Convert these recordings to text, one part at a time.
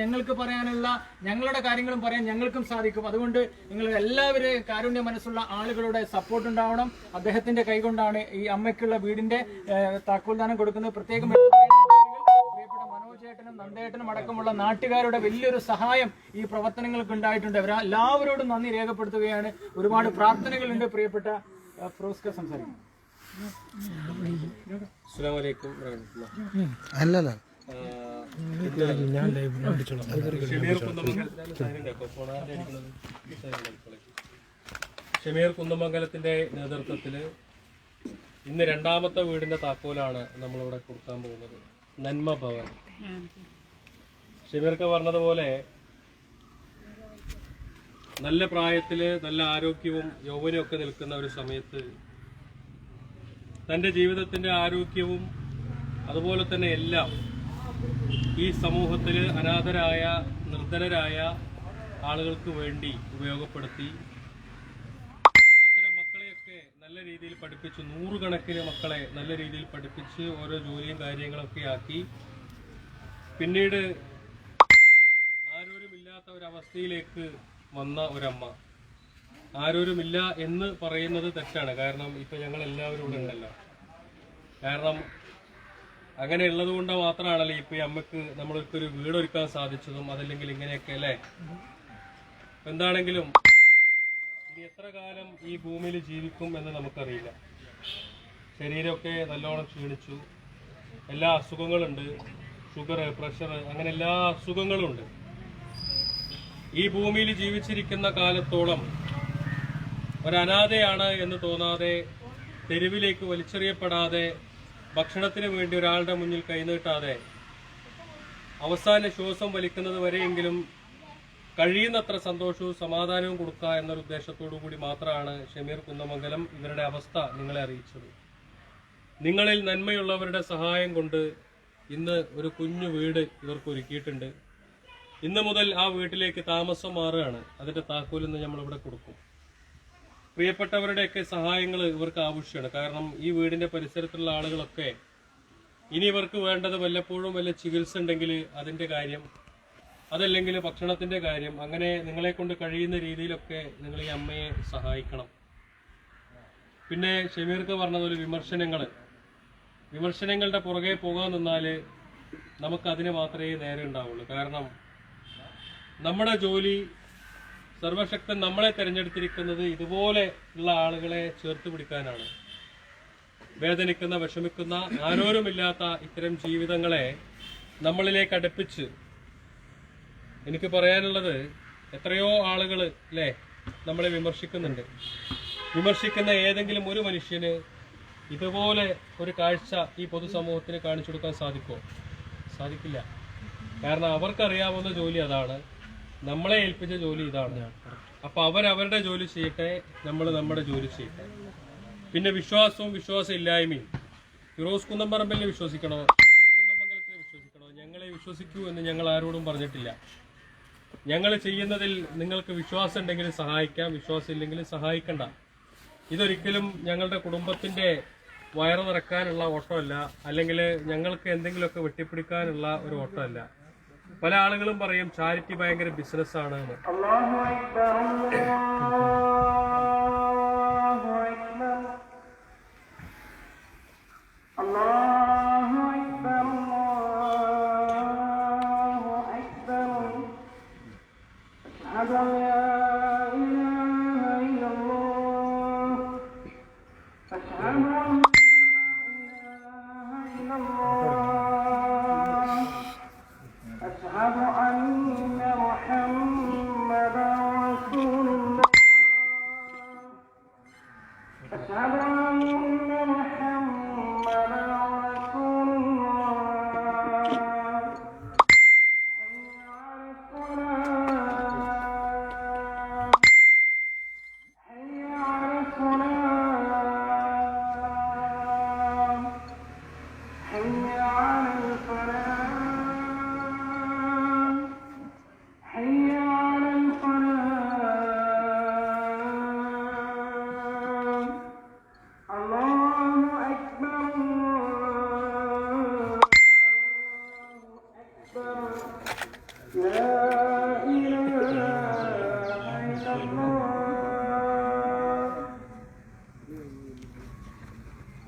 ഞങ്ങൾക്ക് പറയാനുള്ള ഞങ്ങളുടെ കാര്യങ്ങളും പറയാൻ ഞങ്ങൾക്കും സാധിക്കും. അതുകൊണ്ട് നിങ്ങൾ എല്ലാവരും കാരുണ്യ മനസ്സുള്ള ആളുകളുടെ സപ്പോർട്ട് ഉണ്ടാവണം. അദ്ദേഹത്തിന്റെ കൈകൊണ്ടാണ് ഈ അമ്മയ്ക്കുള്ള വീടിന്റെ താക്കോൽദാനം കൊടുക്കുന്നത്. പ്രത്യേകം പ്രിയപ്പെട്ട മനോജേട്ടനും നന്ദേട്ടനും അടക്കമുള്ള നാട്ടുകാരുടെ വലിയൊരു സഹായം ഈ പ്രവർത്തനങ്ങൾക്ക് ഉണ്ടായിട്ടുണ്ട്. അവർ എല്ലാവരോടും നന്ദി രേഖപ്പെടുത്തുകയാണ്. ഒരുപാട് പ്രാർത്ഥനകളുണ്ട് പ്രിയപ്പെട്ട ഫിറോസ്ക സംസാരിക്കും അസ്സലാമു അലൈക്കും വറഹ്മത്തുള്ളാഹി. അല്ലല്ല. ഉണ്ടാക്കുക. ഫോണാരുടെ അടിക്കുന്നത്? ഷമീർ കുന്നമംഗലത്തിന്റെ നേതൃത്വത്തിൽ ഇന്ന് രണ്ടാമത്തെ വീടിന്റെ താക്കോലാണ് നമ്മളിവിടെ കൊടുക്കാൻ പോകുന്നത് നന്മ ഭവൻ ഷമീർക്ക് പറഞ്ഞതുപോലെ നല്ല പ്രായത്തിൽ നല്ല ആരോഗ്യവും യൗവനവും ഒക്കെ നിൽക്കുന്ന ഒരു സമയത്ത് തന്റെ ജീവിതത്തിന്റെ ആരോഗ്യവും അതുപോലെ തന്നെ എല്ലാം ഈ സമൂഹത്തിൽ അനാഥരായ നിർധനരായ ആളുകൾക്ക് വേണ്ടി ഉപയോഗപ്പെടുത്തി അത്തരം മക്കളെയൊക്കെ നല്ല രീതിയിൽ പഠിപ്പിച്ച് നൂറുകണക്കിന് മക്കളെ നല്ല രീതിയിൽ പഠിപ്പിച്ച് ഓരോ ജോലിയും കാര്യങ്ങളൊക്കെ ആക്കി. പിന്നീട് ആരോരുമില്ലാത്ത ഒരവസ്ഥയിലേക്ക് വന്ന ഒരമ്മ. ആരോരുമില്ല എന്ന് പറയുന്നത് തെറ്റാണ്. കാരണം ഇപ്പൊ ഞങ്ങൾ എല്ലാവരും ഇവിടെ ഉണ്ടല്ലോ. കാരണം അങ്ങനെ ഉള്ളത് കൊണ്ട് മാത്രമാണല്ലോ ഇപ്പൊ അമ്മയ്ക്ക് നമ്മൾക്ക് ഒരു വീട് ഒരുക്കാൻ സാധിച്ചതും അതല്ലെങ്കിൽ ഇങ്ങനെയൊക്കെ അല്ലേ? എന്താണെങ്കിലും ഇനി എത്ര കാലം ഈ ഭൂമിയിൽ ജീവിക്കും എന്ന് നമുക്കറിയില്ല. ശരീരമൊക്കെ നല്ലോണം ക്ഷീണിച്ചു. എല്ലാ അസുഖങ്ങളുണ്ട്. ഷുഗർ പ്രഷർ അങ്ങനെ എല്ലാ അസുഖങ്ങളും ഉണ്ട് ഈ ഭൂമിയിൽ ജീവിച്ചിരിക്കുന്ന കാലത്തോളം ഒരനാഥയാണ് എന്ന് തോന്നാതെ തെരുവിലേക്ക് വലിച്ചെറിയപ്പെടാതെ ഭക്ഷണത്തിന് വേണ്ടി ഒരാളുടെ മുന്നിൽ കൈനീട്ടാതെ അവസാന ശ്വാസം വലിക്കുന്നത് വരെയെങ്കിലും കഴിയുന്നത്ര സന്തോഷവും സമാധാനവും കൊടുക്കുക എന്നൊരു ഉദ്ദേശത്തോടു കൂടി മാത്രമാണ് ഷമീർ കുന്നമംഗലം ഇവരുടെ അവസ്ഥ നിങ്ങളെ അറിയിച്ചത്. നിങ്ങളിൽ നന്മയുള്ളവരുടെ സഹായം കൊണ്ട് ഇന്ന് ഒരു കുഞ്ഞു വീട് ഇവർക്ക് ഒരുക്കിയിട്ടുണ്ട്. ഇന്ന് മുതൽ ആ വീട്ടിലേക്ക് താമസം മാറുകയാണ്. അതിന്റെ താക്കോൽ ഇന്ന് നമ്മൾ ഇവിടെ കൊടുക്കും. പ്രിയപ്പെട്ടവരുടെയൊക്കെ സഹായങ്ങൾ ഇവർക്ക് ആവശ്യമാണ്. കാരണം ഈ വീടിന്റെ പരിസരത്തുള്ള ആളുകളൊക്കെ ഇനി ഇവർക്ക് വേണ്ടത് വല്ലപ്പോഴും വല്ല ചികിത്സ ഉണ്ടെങ്കിൽ അതിന്റെ കാര്യം അതല്ലെങ്കിൽ ഭക്ഷണത്തിന്റെ കാര്യം അങ്ങനെ നിങ്ങളെ കൊണ്ട് കഴിയുന്ന രീതിയിലൊക്കെ നിങ്ങൾ ഈ അമ്മയെ സഹായിക്കണം. പിന്നെ ഷമീർക്ക് പറഞ്ഞതുപോലെ വിമർശനങ്ങൾ വിമർശനങ്ങളുടെ പുറകെ പോകാൻ നിന്നാൽ നമുക്ക് മാത്രമേ നേരെ ഉണ്ടാവുള്ളൂ. കാരണം നമ്മുടെ ജോലി സർവശക്തൻ നമ്മളെ തിരഞ്ഞെടുത്തിരിക്കുന്നത് ഇതുപോലെ ഉള്ള ആളുകളെ ചേർത്ത് പിടിക്കാനാണ്. വേദനിക്കുന്ന വിഷമിക്കുന്ന ആരോരുമില്ലാത്ത ഇത്തരം ജീവിതങ്ങളെ നമ്മളിലേക്ക് അടുപ്പിച്ച് എനിക്ക് പറയാനുള്ളത് എത്രയോ ആളുകൾ അല്ലേ നമ്മളെ വിമർശിക്കുന്നുണ്ട്. വിമർശിക്കുന്ന ഏതെങ്കിലും ഒരു മനുഷ്യന് ഇതുപോലെ ഒരു കാഴ്ച ഈ പൊതുസമൂഹത്തിന് കാണിച്ചു കൊടുക്കാൻ സാധിക്കുമോ? സാധിക്കില്ല. കാരണം അവർക്കറിയാവുന്ന ജോലി അതാണ്. നമ്മളെ ഏൽപ്പിച്ച ജോലി ഇതാണ്. അപ്പൊ അവരവരുടെ ജോലി ചെയ്യട്ടെ നമ്മൾ നമ്മുടെ ജോലി ചെയ്യട്ടെ. പിന്നെ വിശ്വാസവും വിശ്വാസം ഇല്ലായ്മയും ഫിറോസ് കുന്നംപറമ്പലിനെ വിശ്വസിക്കണോ? കുന്നമംഗലത്തിനെ വിശ്വസിക്കണോ? ഞങ്ങളെ വിശ്വസിക്കൂ എന്ന് ഞങ്ങൾ ആരോടും പറഞ്ഞിട്ടില്ല. ഞങ്ങൾ ചെയ്യുന്നതിൽ നിങ്ങൾക്ക് വിശ്വാസം ഉണ്ടെങ്കിൽ സഹായിക്കാം വിശ്വാസം ഇല്ലെങ്കിൽ സഹായിക്കണ്ട. ഇതൊരിക്കലും ഞങ്ങളുടെ കുടുംബത്തിന്റെ വയറ് നിറക്കാനുള്ള ഓട്ടമല്ല അല്ലെങ്കിൽ ഞങ്ങൾക്ക് എന്തെങ്കിലുമൊക്കെ വെട്ടിപ്പിടിക്കാനുള്ള ഒരു ഓട്ടമല്ല. പല ആളുകളും പറയും ചാരിറ്റി ഭയങ്കര ബിസിനസ്സാണ്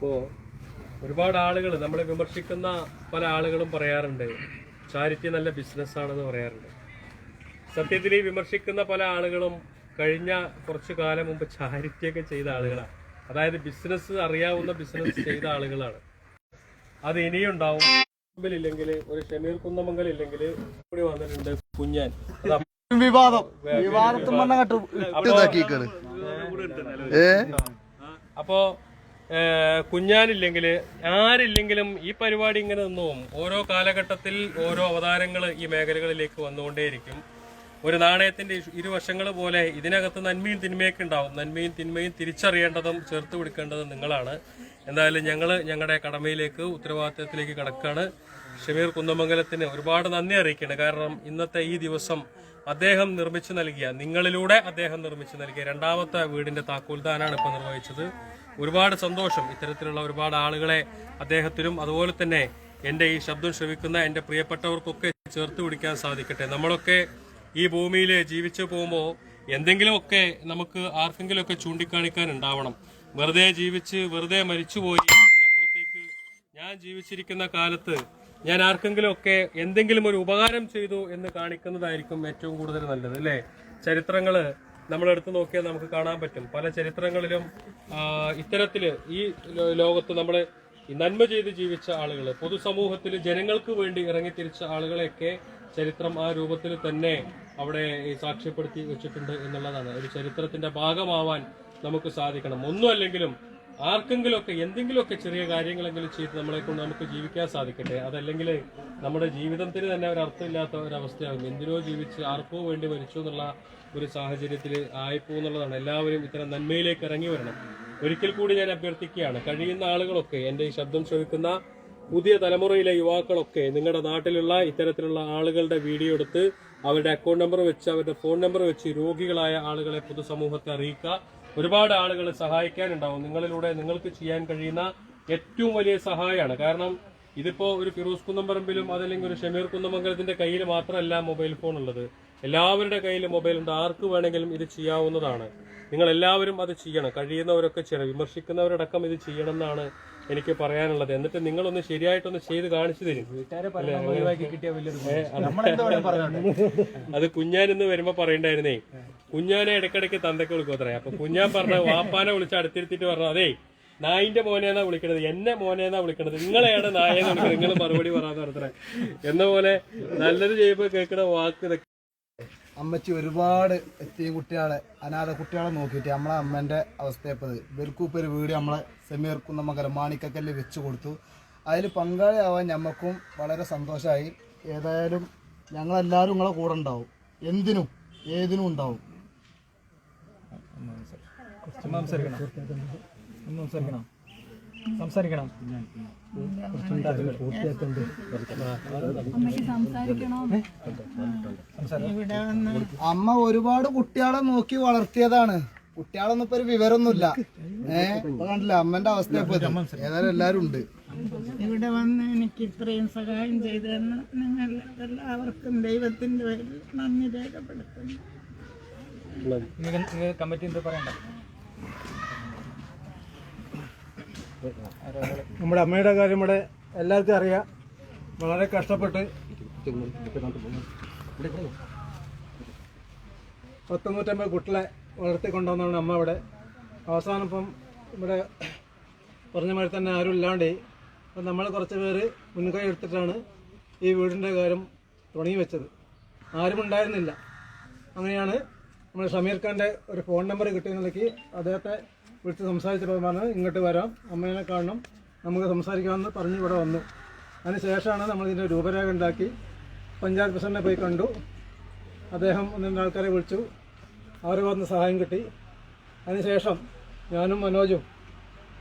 ഇപ്പോ ഒരുപാട് ആളുകൾ നമ്മളെ വിമർശിക്കുന്ന പല ആളുകളും പറയാറുണ്ട്. ചാരിറ്റി നല്ല ബിസിനസ് ആണെന്ന് പറയാറുണ്ട്. സത്യത്തിൽ ഈ വിമർശിക്കുന്ന പല ആളുകളും കഴിഞ്ഞ കുറച്ചു കാലം മുമ്പ് ചാരിറ്റി ഒക്കെ ചെയ്ത ആളുകളാണ് അതായത് ബിസിനസ് അറിയാവുന്ന ബിസിനസ് ചെയ്ത ആളുകളാണ്. അത് ഇനിയും ഉണ്ടാവും. ഇല്ലെങ്കിൽ ഒരു ഷമീർ കുന്നമംഗൽ ഇല്ലെങ്കിൽ കൂടി വന്നിട്ടുണ്ട് കുഞ്ഞാൻ. വിവാദം. വിവാദത്തും അപ്പോ കുഞ്ഞാനില്ലെങ്കിൽ ആരില്ലെങ്കിലും ഈ പരിപാടി ഇങ്ങനെ നിന്നും ഓരോ കാലഘട്ടത്തിൽ ഓരോ അവതാരങ്ങൾ ഈ മേഖലകളിലേക്ക് വന്നുകൊണ്ടേയിരിക്കും. ഒരു നാണയത്തിന്റെ ഇരു- ഇരുവശങ്ങൾ പോലെ ഇതിനകത്ത് നന്മയും തിന്മയൊക്കെ ഉണ്ടാവും. നന്മയും തിന്മയും തിരിച്ചറിയേണ്ടതും ചേർത്ത് പിടിക്കേണ്ടതും നിങ്ങളാണ്. എന്തായാലും ഞങ്ങൾ ഞങ്ങളുടെ കടമയിലേക്ക് ഉത്തരവാദിത്തത്തിലേക്ക് കടക്കാണ്. ഷമീർ കുന്നമംഗലത്തിന് ഒരുപാട് നന്ദി അറിയിക്കണം കാരണം ഇന്നത്തെ ഈ ദിവസം അദ്ദേഹം നിർമ്മിച്ചു നൽകിയ നിങ്ങളിലൂടെ അദ്ദേഹം നിർമ്മിച്ചു നൽകിയ രണ്ടാമത്തെ വീടിന്റെ താക്കോൽദാനാണ് ഇപ്പോൾ നിർവഹിച്ചത്. ഒരുപാട് സന്തോഷം ഇത്തരത്തിലുള്ള ഒരുപാട് ആളുകളെ അദ്ദേഹത്തിനും അതുപോലെ തന്നെ എന്റെ ഈ ശബ്ദം ശ്രവിക്കുന്ന എന്റെ പ്രിയപ്പെട്ടവർക്കൊക്കെ ചേർത്ത് പിടിക്കാൻ സാധിക്കട്ടെ. നമ്മളൊക്കെ ഈ ഭൂമിയിൽ ജീവിച്ചു പോകുമ്പോൾ എന്തെങ്കിലുമൊക്കെ നമുക്ക് ആർക്കെങ്കിലുമൊക്കെ ചൂണ്ടിക്കാണിക്കാൻ ഉണ്ടാവണം വെറുതെ ജീവിച്ച് വെറുതെ മരിച്ചുപോയി അതിനപ്പുറത്തേക്ക് ഞാൻ ജീവിച്ചിരിക്കുന്ന കാലത്ത് ഞാൻ ആർക്കെങ്കിലും ഒക്കെ എന്തെങ്കിലും ഒരു ഉപകാരം ചെയ്തു എന്ന് കാണിക്കുന്നതായിരിക്കും ഏറ്റവും കൂടുതൽ നല്ലത് അല്ലേ? നമ്മൾ നമ്മളെടുത്ത് നോക്കിയാൽ നമുക്ക് കാണാൻ പറ്റും. പല ചരിത്രങ്ങളിലും ഇത്തരത്തിൽ ഈ ലോകത്ത് നമ്മൾ നന്മ ചെയ്ത് ജീവിച്ച ആളുകൾ പൊതുസമൂഹത്തിൽ ജനങ്ങൾക്ക് വേണ്ടി ഇറങ്ങിത്തിരിച്ച ആളുകളെയൊക്കെ ചരിത്രം ആ രൂപത്തിൽ തന്നെ അവിടെ സാക്ഷ്യപ്പെടുത്തി വെച്ചിട്ടുണ്ട് എന്നുള്ളതാണ്. ഒരു ചരിത്രത്തിന്റെ ഭാഗമാവാൻ നമുക്ക് സാധിക്കണം. ഒന്നും അല്ലെങ്കിലും ആർക്കെങ്കിലുമൊക്കെ എന്തെങ്കിലുമൊക്കെ ചെറിയ കാര്യങ്ങളെങ്കിലും ചെയ്ത് നമ്മളെ കൊണ്ട് നമുക്ക് ജീവിക്കാൻ സാധിക്കട്ടെ. അതല്ലെങ്കിൽ നമ്മുടെ ജീവിതത്തിന് തന്നെ ഒരു അർത്ഥമില്ലാത്ത ഒരവസ്ഥയാകും. എന്തിനോ ജീവിച്ച് ആർക്കോ വേണ്ടി മരിച്ചു എന്നുള്ള ഒരു സാഹചര്യത്തിൽ ആയിപ്പോ എന്നുള്ളതാണ്. എല്ലാവരും ഇത്തരം നന്മയിലേക്ക് ഇറങ്ങി വരണം. ഒരിക്കൽ കൂടി ഞാൻ അഭ്യർത്ഥിക്കുകയാണ് കഴിയുന്ന ആളുകളൊക്കെ എന്റെ ഈ ശബ്ദം ശ്രവിക്കുന്ന പുതിയ തലമുറയിലെ യുവാക്കളൊക്കെ നിങ്ങളുടെ നാട്ടിലുള്ള ഇത്തരത്തിലുള്ള ആളുകളുടെ വീഡിയോ എടുത്ത് അവരുടെ അക്കൗണ്ട് നമ്പർ വെച്ച് അവരുടെ ഫോൺ നമ്പർ വെച്ച് രോഗികളായ ആളുകളെ പൊതുസമൂഹത്തെ അറിയിക്കുക. ഒരുപാട് ആളുകൾ സഹായിക്കാനുണ്ടാവും. നിങ്ങളിലൂടെ നിങ്ങൾക്ക് ചെയ്യാൻ കഴിയുന്ന ഏറ്റവും വലിയ സഹായമാണ് കാരണം ഇതിപ്പോ ഒരു ഫിറോസ് കുന്നംപറമ്പിലും അതല്ലെങ്കിൽ ഒരു ഷമീർ കുന്നമംഗലത്തിന്റെ കയ്യിൽ മാത്രമല്ല മൊബൈൽ ഫോൺ ഉള്ളത്. എല്ലാവരുടെ കയ്യിലും മൊബൈൽ ഉണ്ട്. ആർക്ക് വേണമെങ്കിലും ഇത് ചെയ്യാവുന്നതാണ്. നിങ്ങൾ എല്ലാവരും അത് ചെയ്യണം. കഴിയുന്നവരൊക്കെ ചെയ്യണം. വിമർശിക്കുന്നവരടക്കം ഇത് ചെയ്യണം എന്നാണ് എനിക്ക് പറയാനുള്ളത്. എന്നിട്ട് നിങ്ങളൊന്ന് ശരിയായിട്ടൊന്ന് ചെയ്ത് കാണിച്ചു തരും. അത്. കുഞ്ഞാൻ ഇന്ന് വരുമ്പോ പറയണ്ടായിരുന്നേ. കുഞ്ഞാനെ ഇടയ്ക്കിടയ്ക്ക് തന്തക്ക് വിളിക്കുക അത്രേ. അപ്പൊ കുഞ്ഞാൻ പറഞ്ഞ വാപ്പാനെ വിളിച്ച് അടുത്തിരുത്തിട്ട് പറഞ്ഞു അതേ നായിന്റെ മോനെന്നാ വിളിക്കണത്? എന്നെ മോനെന്നാ വിളിക്കണത്? നിങ്ങളെയാണ് നായെന്ന് വിളിക്കുന്നത് നിങ്ങൾ മറുപടി പറയാൻ നടത്തണേ എന്ന പോലെ നല്ലത് ചെയ്യുമ്പോൾ കേൾക്കുന്ന വാക്ക് അമ്മച്ചി ഒരുപാട് എത്തിയ കുട്ടികളെ അനാഥ കുട്ടികളെ നോക്കിയിട്ട് നമ്മളെ അമ്മേന്റെ അവസ്ഥയപ്പത് ഇപ്പോൾ ഒരു വീട് നമ്മളെ സെമീർ മകര മാണിക്കക്കല്ല് വെച്ച് കൊടുത്തു. അതിൽ പങ്കാളിയാവാൻ ഞമ്മക്കും വളരെ സന്തോഷമായി. ഏതായാലും ഞങ്ങളെല്ലാവരും നിങ്ങളെ കൂടെ ഉണ്ടാവും. എന്തിനും ഏതിനും ഉണ്ടാവും. സംസാരിക്കണം സംസാരിക്കണം. സംസാരിക്കണം. അമ്മ ഒരുപാട് കുട്ടികളെ നോക്കി വളർത്തിയതാണ്. കുട്ടികളൊന്നും ഇപ്പൊ ഒരു വിവരമൊന്നുമില്ല. ഏഹ് കണ്ടില്ല അമ്മന്റെ അവസ്ഥ ഇപ്പൊ. ഏതായാലും എല്ലാരും ഉണ്ട്. ഇവിടെ വന്ന് എനിക്ക് ഇത്രയും സഹായം ചെയ്തു തന്ന നിങ്ങൾ എല്ലാവർക്കും ദൈവത്തിന്റെ പേരിൽ നന്ദി രേഖപ്പെടുത്തുന്നു. കമ്മിറ്റി എന്ത് പറയണ്ട? നമ്മുടെ അമ്മയുടെ കാര്യം ഇവിടെ എല്ലാവർക്കും അറിയാം. വളരെ കഷ്ടപ്പെട്ട്. പത്തൊന്നൂറ്റമ്പത് കുട്ടികളെ വളർത്തിക്കൊണ്ടുവന്നാണ് അമ്മ ഇവിടെ. അവസാനം ഇപ്പം ഇവിടെ പറഞ്ഞ മാതിരി തന്നെ ആരും ഇല്ലാണ്ട് അപ്പം നമ്മൾ കുറച്ച് പേര് മുൻകൈ എടുത്തിട്ടാണ് ഈ വീടിന്റെ കാര്യം തുടങ്ങി വെച്ചത്. ആരും ഉണ്ടായിരുന്നില്ല. അങ്ങനെയാണ് നമ്മൾ ഷമീർ ഖാന്റെ ഒരു ഫോൺ നമ്പർ കിട്ടിയ നിലയ്ക്ക് അദ്ദേഹത്തെ വിളിച്ച് സംസാരിച്ചപ്പോൾ പറഞ്ഞു ഇങ്ങോട്ട് വരാം. അമ്മേനെ കാണണം. നമുക്ക് സംസാരിക്കാമെന്ന് പറഞ്ഞ് ഇവിടെ വന്നു. അതിന് ശേഷമാണ് നമ്മളിതിന്റെ രൂപരേഖ ഉണ്ടാക്കി. പഞ്ചായത്ത് പ്രസിഡന്റിനെ പോയി കണ്ടു. അദ്ദേഹം ഒന്ന് രണ്ട് ആൾക്കാരെ വിളിച്ചു. അവരെ വന്ന് സഹായം കിട്ടി. അതിനുശേഷം ഞാനും മനോജും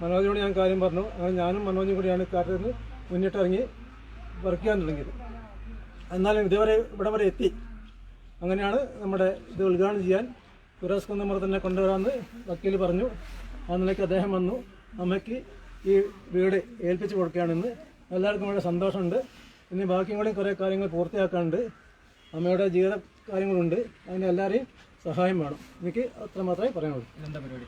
മനോജിനോട് ഞാൻ കാര്യം പറഞ്ഞു. അങ്ങനെ ഞാനും മനോജും കൂടിയാണ് കാട്ടിൽ നിന്ന് മുന്നിട്ടിറങ്ങി വർക്ക് ചെയ്യാൻ തുടങ്ങിയത്. എന്നാലും ഇതുവരെ ഇവിടെ വരെ എത്തി. അങ്ങനെയാണ് നമ്മുടെ ഇത് ഉദ്ഘാടനം ചെയ്യാൻ. ഫിറോസ് കുന്നമർ തന്നെ കൊണ്ടുവരാമെന്ന് വക്കീൽ പറഞ്ഞു. ആ നിലയ്ക്ക് അദ്ദേഹം വന്നു. അമ്മയ്ക്ക് ഈ വീട് ഏൽപ്പിച്ചു കൊടുക്കുകയാണെന്ന് എല്ലാവർക്കും വളരെ സന്തോഷമുണ്ട്. ഇനി ബാക്കിയും കൂടി കുറേ കാര്യങ്ങൾ പൂർത്തിയാക്കാനുണ്ട്. അമ്മയുടെ ജീവിത കാര്യങ്ങളുണ്ട്. അതിന് എല്ലാവരെയും സഹായം വേണം. എനിക്ക് അത്ര മാത്രമേ പറയാനുള്ളൂ. എന്താ? പരിപാടി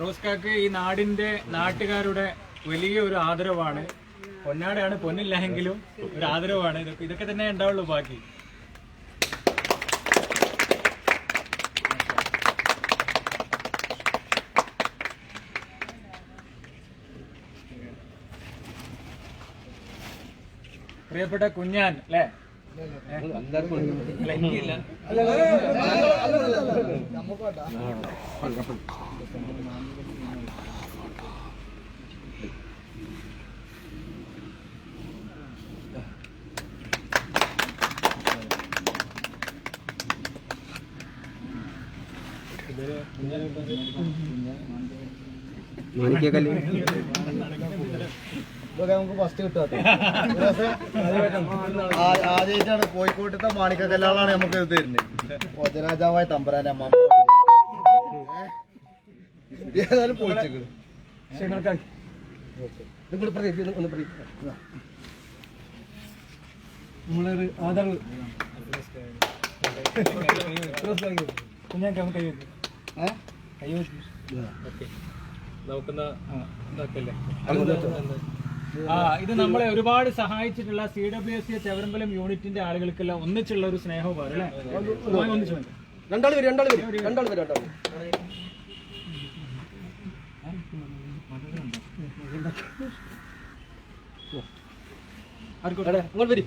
റോസ്കാക്ക് ഈ നാടിന്റെ നാട്ടുകാരുടെ വലിയ ഒരു ആദരവാണ്. പൊന്നാടയാണ് പൊന്നില്ലെങ്കിലും ഒരു ആദരവാണ് ഇതൊക്കെ ഇതൊക്കെ തന്നെ ഉണ്ടാവുള്ളൂ ബാക്കി. പ്രിയപ്പെട്ട കുഞ്ഞാൻ അല്ലേ? അല്ല, എനിക്കില്ല. ഇതൊക്കെ നമുക്ക് ഫസ്റ്റ് കിട്ടാത്ത ആദ്യമായിട്ടാണ് കോഴിക്കോട്ടത്തെ മാണിക്കക്കല്ലാളാണ് നമുക്ക് ഇത് തരുന്നത്. വജരാജാവായ തമ്പരാൻ അമ്മ. ഏതായാലും പൊളിച്ചേക്കണ് നമ്മളൊരു ആദരവ് കുഞ്ഞാൻ കൈ വെക്ക്. ഏഹ് കൈ വെക്ക്. ഓക്കെ നമുക്കെന്നാ ഇതാക്കല്ലേ ആ ഇത് നമ്മളെ ഒരുപാട് സഹായിച്ചിട്ടുള്ള C W S C Chevarambalam യൂണിറ്റിന്റെ ആളുകൾക്കെല്ലാം ഒന്നിച്ചുള്ള ഒരു സ്നേഹവും അല്ലേ? ഒന്നിച്ചു രണ്ടാൾ വരും രണ്ടാൾ വരും രണ്ടാൾ വരും? രണ്ടാൾ ആർക്കോട്ടെ? അങ്ങോട്ട് വരും.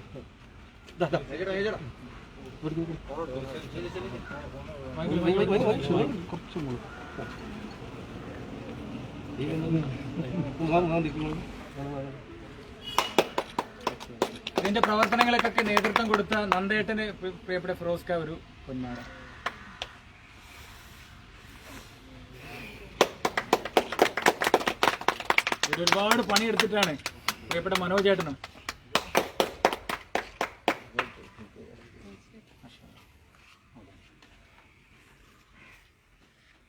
ഇതിന്റെ പ്രവർത്തനങ്ങൾക്കൊക്കെ നേതൃത്വം കൊടുത്ത നന്ദേട്ടന് പ്രി- പ്രിയപ്പെട്ട ഫിറോസ്ക ഒരു പൊന്നാണ് ഒരുപാട് പണിയെടുത്തിട്ടാണ് പ്രിയപ്പെട്ട മനോജേട്ടനും.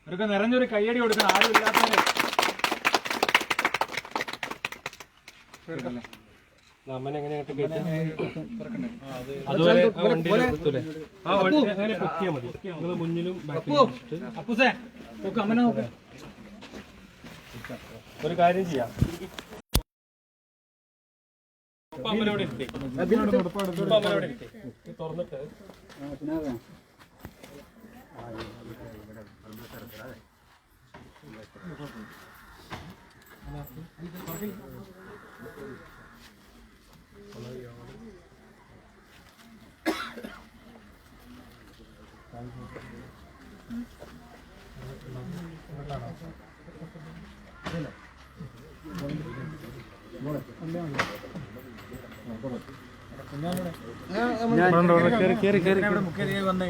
അവർക്ക് നിറഞ്ഞൊരു കയ്യടി കൊടുക്കണം ആരും ഇല്ലാത്തവരെ അമ്മനെ എങ്ങനെ അങ്ങോട്ട് കയറ്റാം? അതുപോലെ ആ വണ്ടിയിൽ കുത്തൂലേ? ആ വണ്ടി അങ്ങനെ പൊക്കിയാൽ മതി നിങ്ങൾ മുന്നിലും ബാക്കിലും വെച്ചിട്ട് അപ്പുസേ നോക്ക് അമ്മനെ നോക്ക് ഒരു കാര്യം ചെയ്യാം. തുറന്നിട്ട് ഇവിടെ മുഖ്യതിഥിയായി വന്നേ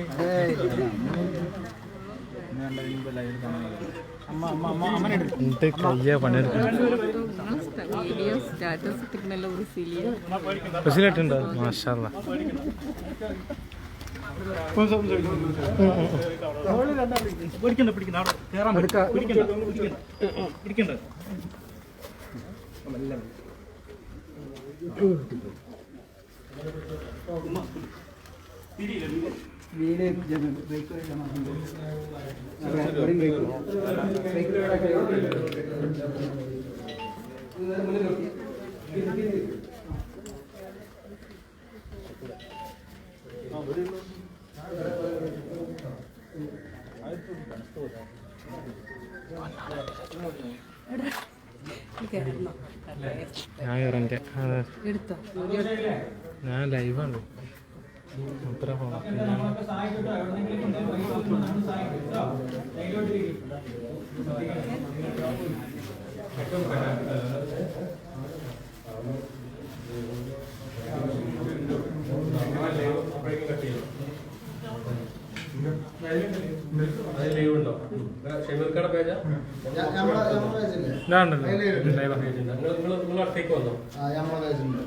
അമ്മ അമ്മ അമ്മ അമ്മനെ എടുക്ക്. വീഡിയോ സ്റ്റാറ്റസ് ഇട്ടിട്ടുണ്ടല്ലോ ബ്രസീലിയ പിടിക്കണ്ട പിടിക്കണ്ട ബൈക്ക് കേറാൻ പറ്റും. ഞാൻ ഇറങ്ങിയ ഞാൻ ലൈവാണ്. അത്ര പോണം. പേജാ നിങ്ങൾ അടുത്തേക്ക്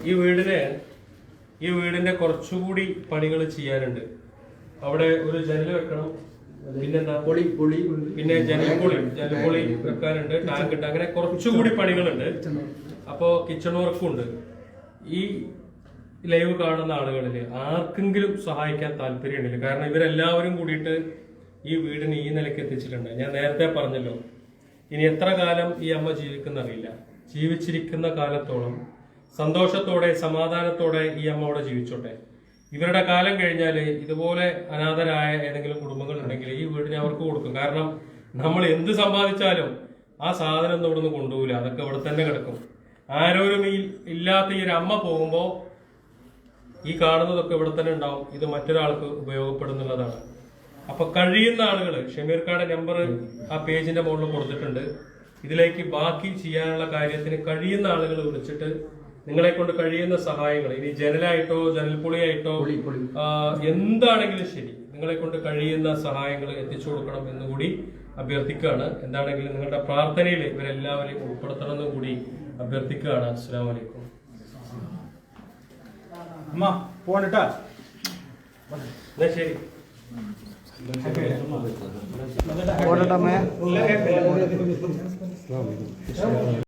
ഈ വീടിന് ഈ വീടിന്റെ കുറച്ചുകൂടി പണികൾ ചെയ്യാനുണ്ട്. അവിടെ ഒരു ജനൽ വെക്കണം. പിന്നെന്താ? പൊളി പൊളി പിന്നെ ജനൽപൊളി ജനൽപൊളി വെക്കാനുണ്ട്. ടാങ്ക് ഉണ്ട്. അങ്ങനെ കുറച്ചുകൂടി പണികളുണ്ട്. അപ്പോ കിച്ചൺ വർക്കും ഉണ്ട് ഈ ലൈവ് കാണുന്ന ആളുകളിൽ ആർക്കെങ്കിലും സഹായിക്കാൻ താല്പര്യമുണ്ടില്ല കാരണം ഇവരെല്ലാവരും കൂടിയിട്ട് ഈ വീടിന് ഈ നിലയ്ക്ക് എത്തിച്ചിട്ടുണ്ട്. ഞാൻ നേരത്തെ പറഞ്ഞല്ലോ. ഇനി എത്ര കാലം ഈ അമ്മ ജീവിക്കുന്നറിയില്ല ജീവിച്ചിരിക്കുന്ന കാലത്തോളം സന്തോഷത്തോടെ സമാധാനത്തോടെ ഈ അമ്മ അവിടെ ജീവിച്ചോട്ടെ. ഇവരുടെ കാലം കഴിഞ്ഞാൽ ഇതുപോലെ അനാഥരായ ഏതെങ്കിലും കുടുംബങ്ങൾ ഉണ്ടെങ്കിൽ ഈ വീടിനെ അവർക്ക് കൊടുക്കും. കാരണം നമ്മൾ എന്ത് സമ്പാദിച്ചാലും ആ സാധനം ഒന്നും ഇവിടുന്ന് കൊണ്ടുപോകില്ല അതൊക്കെ ഇവിടെ തന്നെ കിടക്കും. ആരോരും ഈ ഇല്ലാത്ത ഈ ഒരു അമ്മ പോകുമ്പോൾ ഈ കാണുന്നതൊക്കെ ഇവിടെ തന്നെ ഉണ്ടാവും. ഇത് മറ്റൊരാൾക്ക് ഉപയോഗപ്പെടുന്നുള്ളതാണ്. അപ്പൊ കഴിയുന്ന ആളുകൾ ഷമീർ ഖാന്റെ നമ്പർ ആ പേജിന്റെ മുകളിൽ കൊടുത്തിട്ടുണ്ട്. ഇതിലേക്ക് ബാക്കി ചെയ്യാനുള്ള കാര്യത്തിന് കഴിയുന്ന ആളുകൾ വിളിച്ചിട്ട് നിങ്ങളെ കൊണ്ട് കഴിയുന്ന സഹായങ്ങൾ ഇനി ജനലായിട്ടോ ജനൽപുളിയായിട്ടോ എന്താണെങ്കിലും ശരി നിങ്ങളെ കൊണ്ട് കഴിയുന്ന സഹായങ്ങൾ എത്തിച്ചു കൊടുക്കണം എന്നുകൂടി അഭ്യർത്ഥിക്കുകയാണ്. എന്താണെങ്കിലും നിങ്ങളുടെ പ്രാർത്ഥനയിൽ ഇവരെല്ലാവരെയും ഉൾപ്പെടുത്തണം എന്ന് കൂടി അഭ്യർത്ഥിക്കുകയാണ്. അസ്സാം വലൈക്കും അമ്മ പോണിട്ടാ ശരി. ഓടട്ടമ്മേ